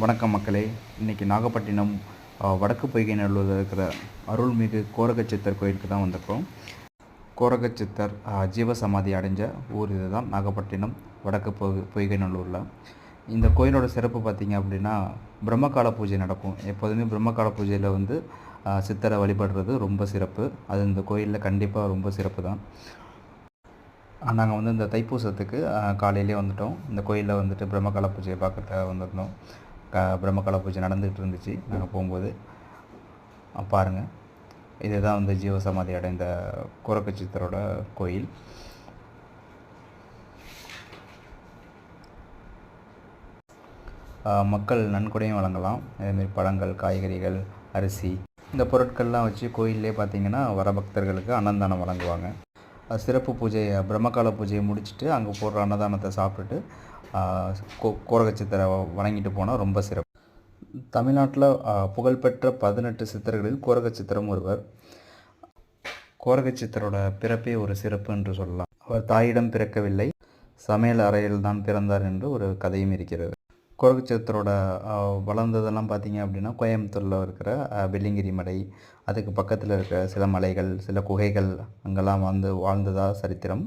வணக்கம் மக்களே. இன்றைக்கி நாகப்பட்டினம் வடக்கு பொய்கை நல்லூரில் இருக்கிற அருள்மிகு கோரகச்சித்தர் கோயிலுக்கு தான் வந்திருக்கோம் கோரகச்சித்தர் ஜீவசமாதி அடைஞ்ச ஊர் இது தான் நாகப்பட்டினம் வடக்கு பொ பொய்கை நல்லூரில் இந்த கோயிலோட சிறப்பு பார்த்திங்க அப்படின்னா பிரம்மகால பூஜை நடக்கும். எப்போதுமே பிரம்மகால பூஜையில் வந்து சித்தரை வழிபடுறது ரொம்ப சிறப்பு. அது இந்த கோயிலில் கண்டிப்பாக ரொம்ப சிறப்பு தான். நாங்கள் வந்து இந்த தைப்பூசத்துக்கு காலையிலே வந்துட்டோம். இந்த கோயிலில் வந்துட்டு பிரம்மகால பூஜையை பார்க்கறதுக்காக வந்திருந்தோம். க பிரம்மகால பூஜை நடந்துகிட்டு இருந்துச்சு நாங்கள் போகும்போது பாருங்கள் பாருங்க. இதுதான் வந்து ஜீவசமாதி அடைந்த கோரக்கச்சித்தரோட கோயில். அஹ், மக்கள் நன்கொடையும் வழங்கலாம். அதேமாரி பழங்கள் காய்கறிகள் அரிசி இந்த பொருட்கள்லாம் வச்சு கோயிலே பார்த்தீங்கன்னா வர பக்தர்களுக்கு அன்னதானம் வழங்குவாங்க. சிறப்பு பூஜை பிரம்மகால பூஜையை முடிச்சுட்டு அங்கே போடுற அன்னதானத்தை சாப்பிட்டுட்டு கோரகச்சித்தரை வணங்கிட்டு போனால் ரொம்ப சிறப்பு. தமிழ்நாட்டில் புகழ்பெற்ற பதினெட்டு சித்தர்களில் கோரகச்சித்திரம் ஒருவர். கோரகச்சித்தரோட பிறப்பே ஒரு சிறப்பு என்று சொல்லலாம். அவர் தாயிடம் பிறக்கவில்லை. சமையல் அறையில் தான் பிறந்தார் என்று ஒரு கதையும் இருக்கிறது. கோரகச்சித்தரோட வளர்ந்ததெல்லாம் பார்த்தீங்க அப்படின்னா கோயம்புத்தூரில் இருக்கிற வெள்ளிங்கிரி மலை அதுக்கு பக்கத்தில் இருக்கிற சில மலைகள் சில குகைகள் அங்கெல்லாம் வந்து வாழ்ந்ததாக சரித்திரம்.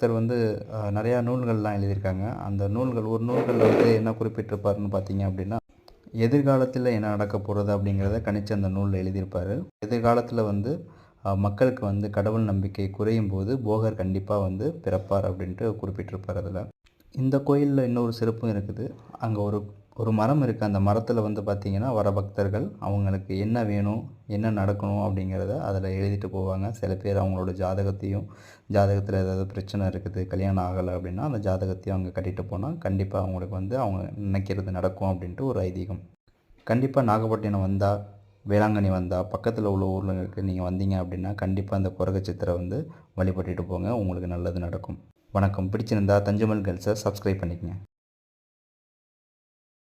சித்தர் வந்து நிறையா நூல்கள்லாம் எழுதியிருக்காங்க. அந்த நூல்கள் ஒரு நூல்களில் வந்து என்ன குறிப்பிட்டிருப்பாருன்னு பார்த்தீங்க அப்படின்னா எதிர்காலத்தில் என்ன நடக்க போகிறது அப்படிங்கிறத கணிச்சு அந்த நூலில் எழுதியிருப்பார். எதிர்காலத்தில் வந்து மக்களுக்கு வந்து கடவுள் நம்பிக்கை குறையும் போது போகர் கண்டிப்பாக வந்து பிறப்பார் அப்படின்ட்டு குறிப்பிட்டிருப்பார் அதில். இந்த கோயிலில் இன்னொரு சிறப்பும் இருக்குது. அங்கே ஒரு ஒரு மரம் இருக்குது அந்த மரத்தில் வந்து பார்த்திங்கன்னா வர பக்தர்கள் அவங்களுக்கு என்ன வேணும் என்ன நடக்கணும் அப்படிங்கிறத அதில் எழுதிட்டு போவாங்க. சில பேர் அவங்களோட ஜாதகத்தையும் ஜாதகத்தில் ஏதாவது பிரச்சனை இருக்குது கல்யாணம் ஆகலை அப்படின்னா அந்த ஜாதகத்தையும் அவங்க கட்டிட்டு போனால் கண்டிப்பாக அவங்களுக்கு வந்து அவங்க நினைக்கிறது நடக்கும் அப்படின்ட்டு ஒரு ஐதீகம். கண்டிப்பாக நாகப்பட்டினம் வந்தால் வேளாங்கண்ணி வந்தால் பக்கத்தில் உள்ள ஊர்களுக்கு நீங்கள் வந்தீங்க அப்படின்னா கண்டிப்பாக அந்த குரகச்சித்திரை வந்து வழிபட்டுட்டு போங்க. உங்களுக்கு நல்லது நடக்கும். வணக்கம். பிடிச்சிருந்தா தஞ்சமல் கேர்ள்ஸை சப்ஸ்கிரைப் பண்ணிக்கங்க.